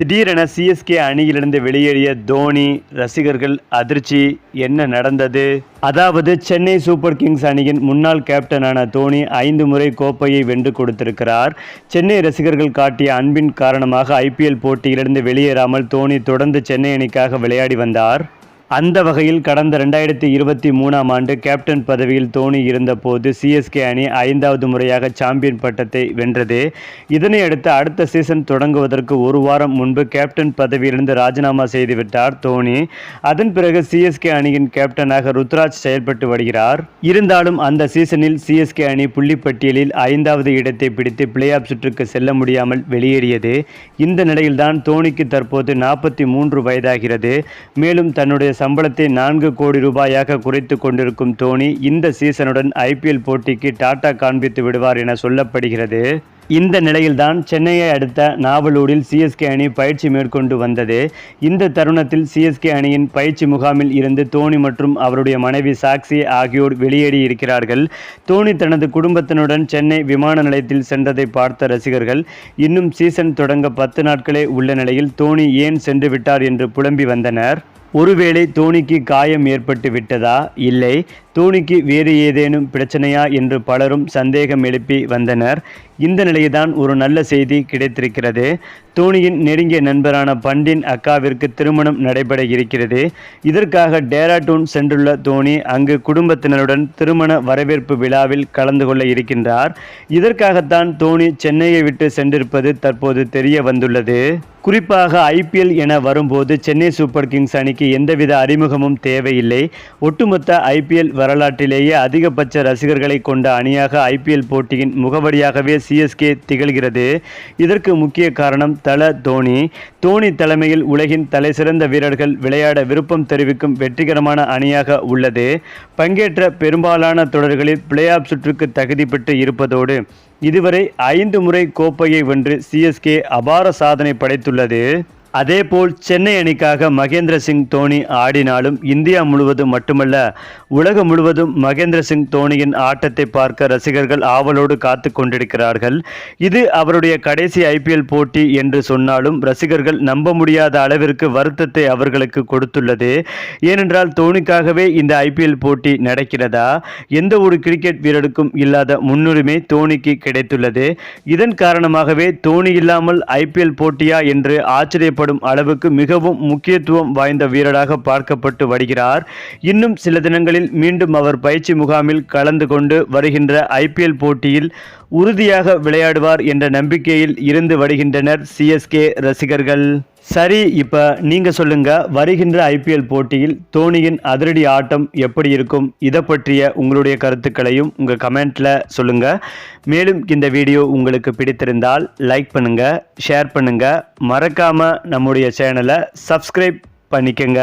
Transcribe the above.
திடீரென சிஎஸ்கே அணியிலிருந்து வெளியேறிய தோனி ரசிகர்கள் அதிர்ச்சி. என்ன நடந்தது? அதாவது சென்னை சூப்பர் கிங்ஸ் அணியின் முன்னாள் கேப்டனான தோனி ஐந்து முறை கோப்பையை வென்று கொடுத்திருக்கிறார். சென்னை ரசிகர்கள் காட்டிய அன்பின் காரணமாக ஐபிஎல் போட்டியிலிருந்து வெளியேறாமல் தோனி தொடர்ந்து சென்னை அணிக்காக விளையாடி வந்தார். அந்த வகையில் கடந்த ரெண்டாயிரத்தி இருபத்தி மூணாம் ஆண்டு கேப்டன் பதவியில் தோனி இருந்தபோது சிஎஸ்கே அணி ஐந்தாவது முறையாக சாம்பியன் பட்டத்தை வென்றது. இதனையடுத்து அடுத்த சீசன் தொடங்குவதற்கு ஒரு வாரம் முன்பு கேப்டன் பதவியிலிருந்து ராஜினாமா செய்துவிட்டார் தோனி. அதன் பிறகு சிஎஸ்கே அணியின் கேப்டனாக ருத்ராஜ் செயல்பட்டு வருகிறார். இருந்தாலும் அந்த சீசனில் சிஎஸ்கே அணி புள்ளிப்பட்டியலில் ஐந்தாவது இடத்தை பிடித்து பிளே ஆஃப் சுற்றுக்கு செல்ல முடியாமல் வெளியேறியது. இந்த நிலையில்தான் தோனிக்கு தற்போது நாற்பத்தி மூன்று வயதாகிறது. மேலும் தன்னுடைய சம்பளத்தை நான்கு கோடி ரூபாயாக குறைத்து கொண்டிருக்கும் தோனி இந்த சீசனுடன் ஐபிஎல் போட்டிக்கு டாடா காண்பித்து விடுவார் என சொல்லப்படுகிறது. இந்த நிலையில்தான் சென்னையை அடுத்த நாவலூரில் சிஎஸ்கே அணி பயிற்சி மேற்கொண்டு வந்தது. இந்த தருணத்தில் சிஎஸ்கே அணியின் பயிற்சி முகாமில் இருந்து தோனி மற்றும் அவருடைய மனைவி சாக்சி ஆகியோர் வெளியேறி இருக்கிறார்கள் தோனி தனது குடும்பத்தினுடன் சென்னை விமான நிலையத்தில் சென்றதை பார்த்த ரசிகர்கள் இன்னும் சீசன் தொடங்க பத்து நாட்களே உள்ள நிலையில் தோனி ஏன் சென்று விட்டார் என்று புலம்பி வந்தனர். ஒருவேளை தோனிக்கு காயம் ஏற்பட்டு விட்டதா இல்லை. தோனிக்கு வேறு ஏதேனும் பிரச்சனையா என்று பலரும் சந்தேகம் எழுப்பி வந்தனர். இந்த நிலையில்தான் ஒரு நல்ல செய்தி கிடைத்திருக்கிறது. தோனியின் நெருங்கிய நண்பரான பண்டின் அக்காவிற்கு திருமணம் நடைபெற இருக்கிறது. இதற்காக டேராடூன் சென்றுள்ள தோனி அங்கு குடும்பத்தினருடன் திருமண வரவேற்பு விழாவில் கலந்து கொள்ள இருக்கின்றார். இதற்காகத்தான் தோனி சென்னையை விட்டு சென்றிருப்பது தற்போது தெரிய வந்துள்ளது. குறிப்பாக ஐபிஎல் என வரும்போது சென்னை சூப்பர் கிங்ஸ் அணிக்கு எந்தவித அறிமுகமும் தேவையில்லை. ஒட்டுமொத்த ஐபிஎல் வரலாற்றிலேயே அதிகபட்ச ரசிகர்களை கொண்ட அணியாக ஐபிஎல் போட்டியின் முகவரியாகவே சிஎஸ்கே திகழ்கிறது. இதற்கு முக்கிய காரணம் தல தோனி. தோனி தலைமையில் உலகின் தலைசிறந்த வீரர்கள் விளையாட விருப்பம் தெரிவிக்கும் வெற்றிகரமான அணியாக உள்ளது. பங்கேற்ற பெரும்பாலான தொடர்களில் பிளே ஆஃப் சுற்றுக்கு தகுதி பெற்று இருப்பதோடு இதுவரை ஐந்து முறை கோப்பையை வென்று சிஎஸ்கே அபார சாதனை படைத்துள்ளது. அதேபோல் சென்னை அணிக்காக மகேந்திர சிங் தோனி ஆடினாலும் இந்தியா முழுவதும் மட்டுமல்ல உலகம் முழுவதும் மகேந்திர சிங் தோனியின் ஆட்டத்தை பார்க்க ரசிகர்கள் ஆவலோடு காத்து கொண்டிருக்கிறார்கள். இது அவருடைய கடைசி ஐபிஎல் போட்டி என்று சொன்னாலும் ரசிகர்கள் நம்ப முடியாத அளவிற்கு வருத்தத்தை அவர்களுக்கு கொடுத்துள்ளது. ஏனென்றால் தோனிக்காகவே இந்த ஐபிஎல் போட்டி நடக்கிறதா? எந்த ஒரு கிரிக்கெட் வீரருக்கும் இல்லாத முன்னுரிமை தோனிக்கு கிடைத்துள்ளது. இதன் காரணமாகவே தோனி இல்லாமல் ஐபிஎல் போட்டியா என்று எனப்படும் அளவுக்கு மிகவும் முக்கியத்துவம் வாய்ந்த வீரராக பார்க்கப்பட்டு வருகிறார். இன்னும் சில தினங்களில் மீண்டும் அவர் பயிற்சி முகாமில் கலந்து கொண்டு வருகின்ற ஐபிஎல் போட்டியில் உறுதியாக விளையாடுவார் என்ற நம்பிக்கையில் இருந்து வருகின்றனர் சிஎஸ்கே ரசிகர்கள். சரி இப்போ நீங்கள் சொல்லுங்கள் வருகின்ற ஐபிஎல் போட்டியில் தோனியின் அதிரடி ஆட்டம் எப்படி இருக்கும்? இதை பற்றிய உங்களுடைய கருத்துக்களையும் உங்கள் கமெண்ட்டில் சொல்லுங்கள் மேலும் இந்த வீடியோ உங்களுக்கு பிடித்திருந்தால் லைக் பண்ணுங்கள் ஷேர் பண்ணுங்கள் மறக்காமல் நம்முடைய சேனலை சப்ஸ்கிரைப் பண்ணிக்கங்க.